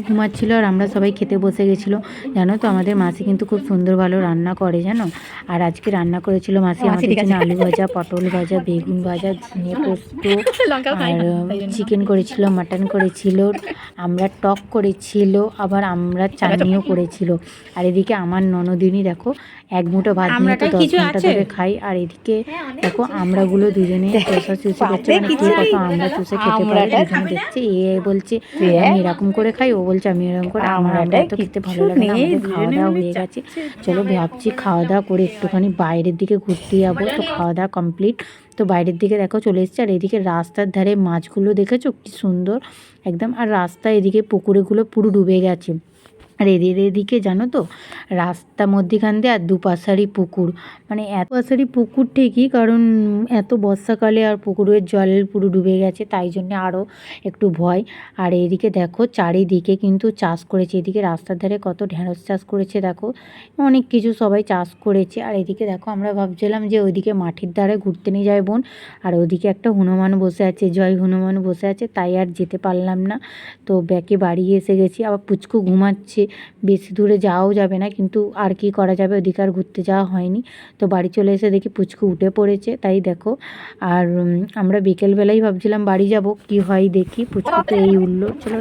ঘুমাচ্ছিল আর আমরা সবাই খেতে বসে গেছিল। জানো তো আমাদের মাসি কিন্তু খুব সুন্দর ভালো রান্না করে জানো? আর আজকে রান্না করেছিল মাসি আমাদের জন্য আলু ভাজা পটল ভাজা বেগুন ভাজা ঝিঙে পোস্ত আর। চিকেন করেছিল মাটন করেছিল। আমরা টক করেছিল আবার আমরা চাটনিও করেছিল। আর এদিকে আমার ননদিনী দেখো এক মুঠো ভাত নিয়ে তো দশ ঘণ্টা ধরে খাই। আর এদিকে দেখো আমরাগুলো দুজনে চষা চুষি করছে মানে কে কত আমরা চুষে খেতে পারি দুজনে দেখছে এ বলছে আমি এরকম করে খাই ও বলছে আমি এরকম করে আমার আমরা তো খেতে ভালো লাগে না আমাদের খাওয়া দাওয়া হয়ে গেছে। চলো ভাবছি খাওয়া দাওয়া করে একটুখানি বাইরের দিকে ঘুরতে যাব তো খাওয়া দাওয়া কমপ্লিট। তো বাইরের দিকে দেখো চলে এসছে। আর এদিকে রাস্তার ধারে মাছগুলো দেখেছ? কি সুন্দর। একদম, আর রাস্তা এদিকে পুকুরেগুলো পুরো ডুবে গেছে। আর এদের এদিকে জানো তো, রাস্তা মধ্যিখান দিয়ে আর দুপাশারি পুকুর। মানে এত পাশারি পুকুর ঠিকই, কারণ এত বর্ষাকালে আর পুকুরের জল পুরো ডুবে গেছে, তাই জন্য আরও একটু ভয়। আর এদিকে দেখো, চারিদিকে কিন্তু চাষ করেছে, এদিকে রাস্তার ধারে কত ঢেঁড়স চাষ করেছে দেখো, অনেক কিছু সবাই চাষ করেছে। আর এদিকে দেখো, আমরা ভাবছিলাম যে ওইদিকে মাটির ধারে ঘুরতে নিয়ে যায় বোন, আর ওদিকে একটা হনুমান বসে আছে, জয় হনুমান বসে আছে, তাই আর যেতে পারলাম না। তো ব্যাকে বাড়ি এসে গেছি, আবার পুচকু ঘুমাচ্ছে বেশি দূরে যাওয়াও যাবে না, কিন্তু আর কি করা যাবে? ওদিকে আর ঘুরতে যাওয়া হয়নি। তো বাড়ি চলে এসে দেখি পুচকু উঠে পড়েছে, তাই দেখো। আর আমরা বিকেলবেলাই ভাবছিলাম বাড়ি যাব, কি হয় দেখি পুচকু তো এই উঠল। চলো